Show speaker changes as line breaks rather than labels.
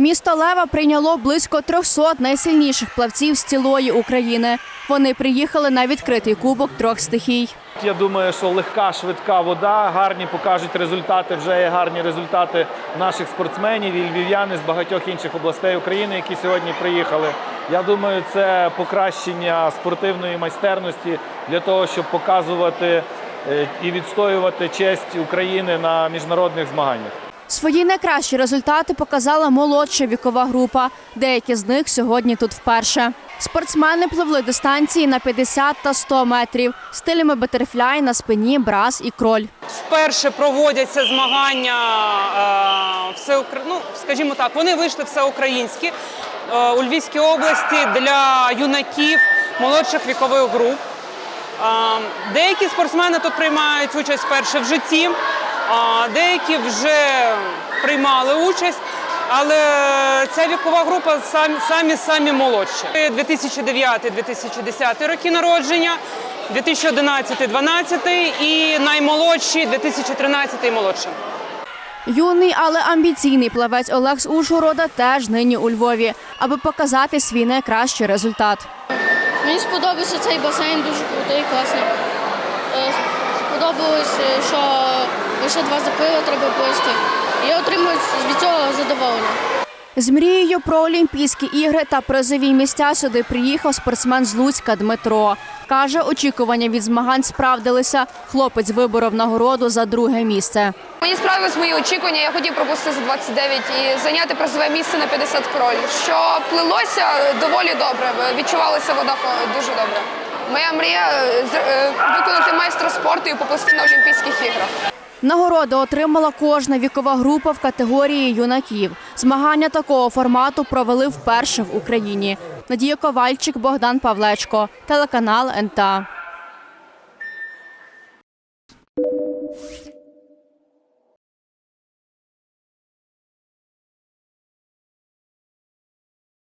Місто Лева прийняло близько 300 найсильніших плавців з цілої України. Вони приїхали на відкритий кубок трьох стихій.
Я думаю, що легка, швидка вода, гарні покажуть результати. Вже є гарні результати наших спортсменів і львів'яни з багатьох інших областей України, які сьогодні приїхали. Я думаю, це покращення спортивної майстерності для того, щоб показувати е, і відстоювати честь України на міжнародних змаганнях.
Свої найкращі результати показала молодша вікова група. Деякі з них сьогодні тут вперше. Спортсмени пливли дистанції на 50 та 100 метрів стилями батерфляй на спині, брас і кроль.
Вперше проводяться змагання е, всеукр... ну, скажімо так, вони вийшли всеукраїнські е, у Львівській області для юнаків молодших вікових груп. Е, Деякі спортсмени тут приймають участь вперше в житті, а деякі вже приймали участь. Але ця вікова група самі самі самі молодші. 2009-2010 роки народження, 2011-2012 і наймолодші 2013 і молодші.
Юний, але амбіційний плавець Олег з Ужгорода теж нині у Львові, аби показати свій найкращий результат.
Мені сподобався цей басейн, дуже крутий, класний. Е, Сподобалось, е, що лише два запили треба плисти. Я отримую від цього задоволення.
З мрією про Олімпійські ігри та призові місця сюди приїхав спортсмен з Луцька Дмитро. Каже, очікування від змагань справдилися. Хлопець виборов нагороду за друге місце.
Мені справились мої очікування. Я хотів пропустити за 29 і зайняти призове місце на 50 кроль. Що плилося доволі добре. Відчувалася вода дуже добре. Моя мрія е, з- е, виконати майстра спорту і поплисти на Олімпійських іграх.
Нагороду отримала кожна вікова група в категорії юнаків. Змагання такого формату провели вперше в Україні. Надія Ковальчик, Богдан Павлечко, телеканал НТА.